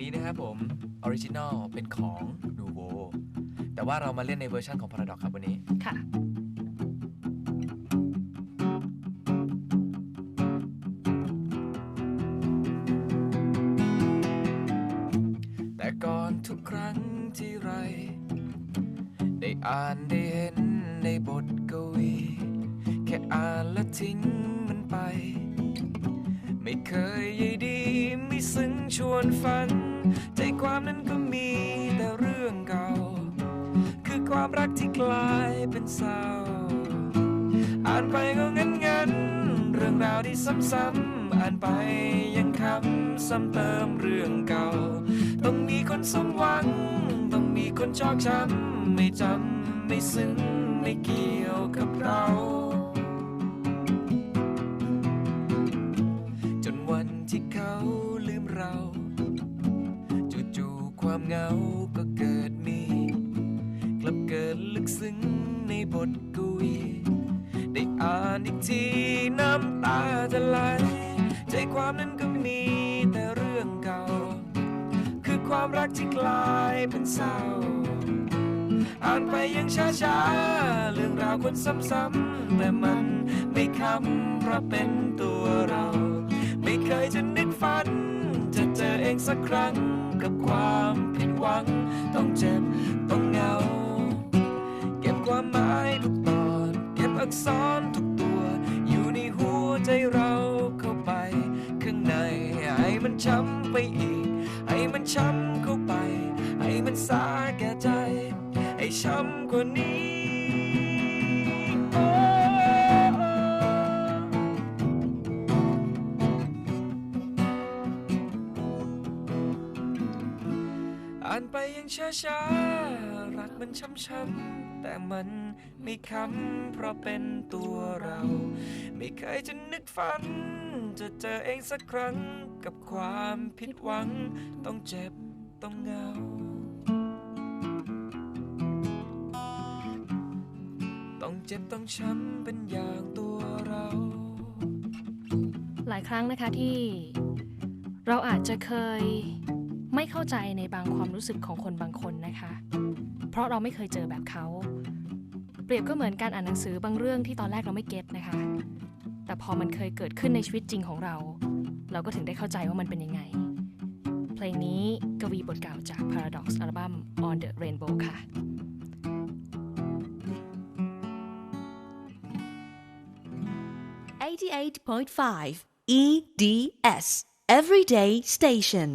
นี้นะครับผมออริจินอลเป็นของนูโวแต่ว่าเรามาเล่นในเวอร์ชันของ Paradox ครับวันนี้ ค่ะ แต่ก่อนทุกครั้งที่ไร ได้อ่านได้เห็นในบทกวี แค่อ่านและทิ้งมันไป ไม่เคยใยดีไม่ซึ้ง ชวนฝัน ใจความนั้นก็มีแต่เรื่องเก่า คือความรักที่กลายเป็นเศร้า อ่านไปก็งั้นงันเรื่องราวที่ซ้ำๆอ่านไปยังคำซ้ำเติมเรื่องเก่า ต้องมีคนสมหวัง ต้องมีคนชอกช้ำไม่จำไม่ซึ้งไม่เกี่ยวกับเรา ความเหงาก็เกิดมี กลับเกิดลึกซึ้งในบทกวีได้อ่านอีกทีน้ำตาจะไหลใจความนั้นก็มีแต่เรื่องเก่า คือความรักที่กลายเป็นเศร้า อ่านไปยังช้าๆ เรื่องราวคนซ้ำๆแต่มันไม่คำเพราะเป็นตัวเรา ไม่เคยจะนึกฝัน จะเจอเองสักครั้ง กับความผิดหวัง ต้องเจ็บต้องเหงา เก็บความหมายทุกตอน เก็บอักษรทุกตัว อยู่ในหัวใจเราเข้าไป ข้างในให้มันช้ำไปอีก ให้มันช้ำเข้าไป ให้มันสาแก่ใจ ให้ช้ำกว่านี้ อ่านไปยังช้าๆรักมันช้ำๆแต่มันไม่ค้ำเพราะเป็นตัวเรา ไม่เคยจะนึกฝัน จะเจอเองสักครั้งกับความผิดหวัง ต้องเจ็บต้องเหงา ต้องเจ็บต้องช้ำเป็นอย่างตัวเรา หลายครั้งนะคะที่เราอาจจะเคย ไม่เข้าใจในบางความรู้สึกของคนบางคนนะคะ เพราะเราไม่เคยเจอแบบเขา เปรียบก็เหมือนการอ่านหนังสือบางเรื่องที่ตอนแรกเราไม่เก็ตนะคะ แต่พอมันเคยเกิดขึ้นในชีวิตจริงของเรา เราก็ถึงได้เข้าใจว่ามันเป็นยังไง เพลงนี้กวีบทเก่าจาก Paradox อัลบั้ม On the Rainbow ค่ะ88.5 EDS Everyday Station